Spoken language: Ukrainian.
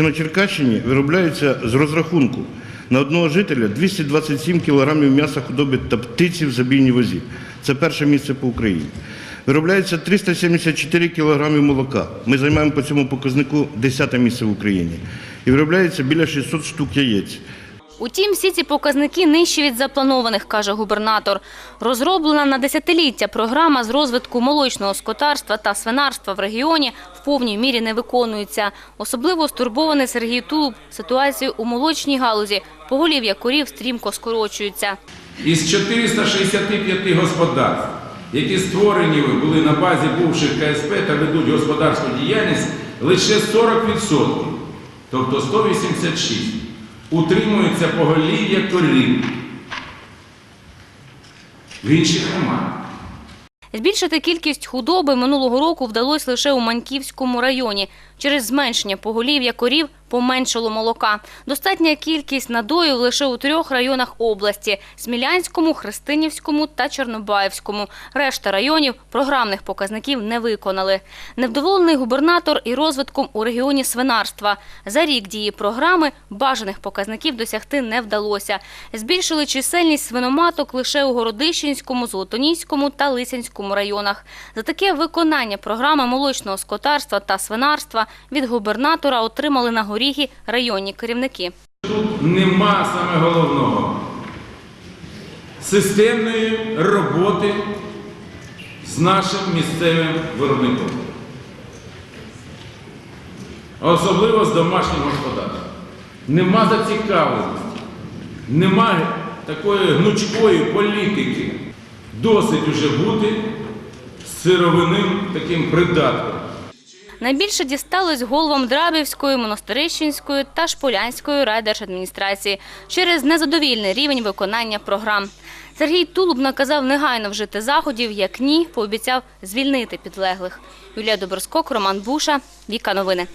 На Черкащині виробляється з розрахунку на одного жителя 227 кг м'яса худоби та птиці в забійній возі. Це перше місце по Україні. Виробляється 374 кг молока. Ми займаємо по цьому показнику 10 місце в Україні. І виробляється біля 600 штук яєць. Утім, всі ці показники нижчі від запланованих, каже губернатор. Розроблена на десятиліття програма з розвитку молочного скотарства та свинарства в регіоні в повній мірі не виконується. Особливо стурбований Сергій Тулуб ситуацією у молочній галузі. Поголів'я корів стрімко скорочуються. Із 465 господарств, які створені були на базі бувших КСП та ведуть господарську діяльність, лише 40%, тобто 186, утримується поголів'я корів. В інших немає. Збільшити кількість худоби минулого року вдалося лише у Маньківському районі. Через зменшення поголів'я корів поменшало молока. Достатня кількість надоїв лише у трьох районах області – Смілянському, Христинівському та Чорнобаївському. Решта районів програмних показників не виконали. Невдоволений губернатор і розвитком у регіоні свинарства. За рік дії програми бажаних показників досягти не вдалося. Збільшили чисельність свиноматок лише у Городищенському, Золотоніському та Лисянському районах. За таке виконання програми молочного скотарства та свинарства від губернатора отримали на горіхи районні керівники. Тут нема саме головного системної роботи з нашим місцевим виробником. Особливо з домашнім господарством. Нема зацікавленості, нема такої гнучкої політики. Досить уже бути сировинним таким придатком. Найбільше дісталось головам Драбівської, Монастирищенської та Шполянської райдержадміністрації через незадовільний рівень виконання програм. Сергій Тулуб наказав негайно вжити заходів, як ні, пообіцяв звільнити підлеглих. Юлія Доброскок, Роман Буша, Віка Новини.